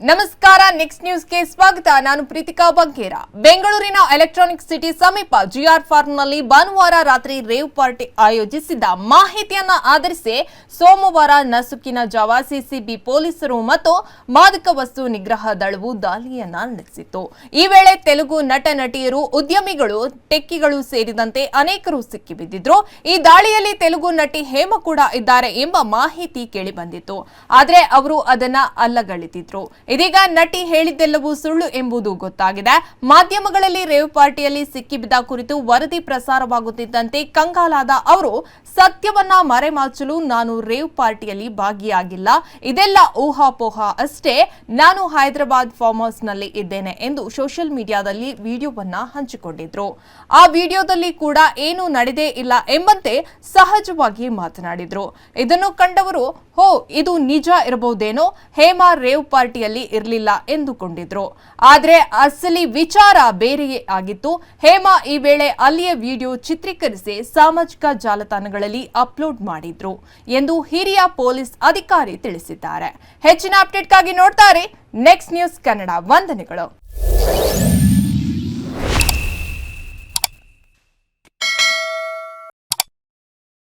ನಮಸ್ಕಾರ ನೆಕ್ಸ್ಟ್ ನ್ಯೂಸ್ಗೆ ಸ್ವಾಗತ. ನಾನು ಪ್ರೀತಿಕಾ ಬಂಕೇರ ಬೆಂಗಳೂರಿನ ಎಲೆಕ್ಟ್ರಾನಿಕ್ ಸಿಟಿ ಸಮೀಪ ಜಿಆರ್ ಫಾರ್ಮ್ನಲ್ಲಿ ಭಾನುವಾರ ರಾತ್ರಿ ರೇವ್ ಪಾರ್ಟಿ ಆಯೋಜಿಸಿದ ಮಾಹಿತಿಯನ್ನ ಆಧರಿಸಿ ಸೋಮವಾರ ನಸುಕಿನ ಜಾವ ಸಿಸಿಬಿ ಪೊಲೀಸರು ಮತ್ತು ಮಾದಕ ವಸ್ತು ನಿಗ್ರಹ ದಳವು ದಾಳಿಯನ್ನ ನಡೆಸಿತು ಈ ವೇಳೆ ತೆಲುಗು ನಟ, ನಟಿಯರು, ಉದ್ಯಮಿಗಳು, ಟೆಕ್ಕಿಗಳು ಸೇರಿದಂತೆ ಅನೇಕರು ಸಿಕ್ಕಿಬಿದ್ದಿದ್ರು. ಈ ದಾಳಿಯಲ್ಲಿ ತೆಲುಗು ನಟಿ ಹೇಮ ಕೂಡ ಇದ್ದಾರೆ ಎಂಬ ಮಾಹಿತಿ ಕೇಳಿಬಂದಿತ್ತು. ಆದರೆ ಅವರು ಅದನ್ನ ಅಲ್ಲಗಳೆದಿದ್ರು. ಇದೀಗ ನಟಿ ಹೇಳಿದ್ದೆಲ್ಲವೂ ಸುಳ್ಳು ಎಂಬುದು ಗೊತ್ತಾಗಿದೆ. ಮಾಧ್ಯಮಗಳಲ್ಲಿ ರೇವ್ ಪಾರ್ಟಿಯಲ್ಲಿ ಸಿಕ್ಕಿಬಿದ್ದ ಕುರಿತು ವರದಿ ಪ್ರಸಾರವಾಗುತ್ತಿದ್ದಂತೆ ಕಂಗಾಲಾದ ಅವರು, ಸತ್ಯವನ್ನ ಮರೆಮಾಚಲು ನಾನು ರೇವ್ ಪಾರ್ಟಿಯಲ್ಲಿ ಭಾಗಿಯಾಗಿಲ್ಲ. ಇದೆಲ್ಲ ಊಹಾಪೋಹ ಅಷ್ಟೇ. ನಾನು ಹೈದರಾಬಾದ್ ಫಾರ್ಮ್ ಹೌಸ್ನಲ್ಲಿ ಇದ್ದೇನೆ ಎಂದು ಸೋಷಿಯಲ್ ಮೀಡಿಯಾದಲ್ಲಿ ವಿಡಿಯೋವನ್ನ ಹಂಚಿಕೊಂಡಿದ್ರು. ಆ ವಿಡಿಯೋದಲ್ಲಿ ಕೂಡ ಏನು ನಡೆದೇ ಇಲ್ಲ ಎಂಬಂತೆ ಸಹಜವಾಗಿ ಮಾತನಾಡಿದ್ರು. ಇದನ್ನು ಕಂಡವರು, ಹೋ, ಇದು ನಿಜ ಇರಬಹುದೇನೋ? ಹೇಮಾ ರೇವ್ ಪಾರ್ಟಿಯಲ್ಲಿ ಇರಲಿಲ್ಲ ಎಂದುಕೊಂಡಿದ್ರು. ಆದರೆ ಅಸಲಿ ವಿಚಾರ ಬೇರೆಯೇ ಆಗಿತ್ತು. ಹೇಮಾ ಈ ವೇಳೆ ಅಲ್ಲಿಯ ವಿಡಿಯೋ ಚಿತ್ರೀಕರಿಸಿ ಸಾಮಾಜಿಕ ಜಾಲತಾಣಗಳಲ್ಲಿ ಅಪ್ಲೋಡ್ ಮಾಡಿದ್ರು ಎಂದು ಹಿರಿಯ ಪೊಲೀಸ್ ಅಧಿಕಾರಿ ತಿಳಿಸಿದ್ದಾರೆ. ಹೆಚ್ಚಿನ ಅಪ್ಡೇಟ್ಗಾಗಿ ನೋಡ್ತಾರೆ ನೆಕ್ಸ್ಟ್ ನ್ಯೂಸ್ ಕನ್ನಡ ವಂದನೆಗಳು.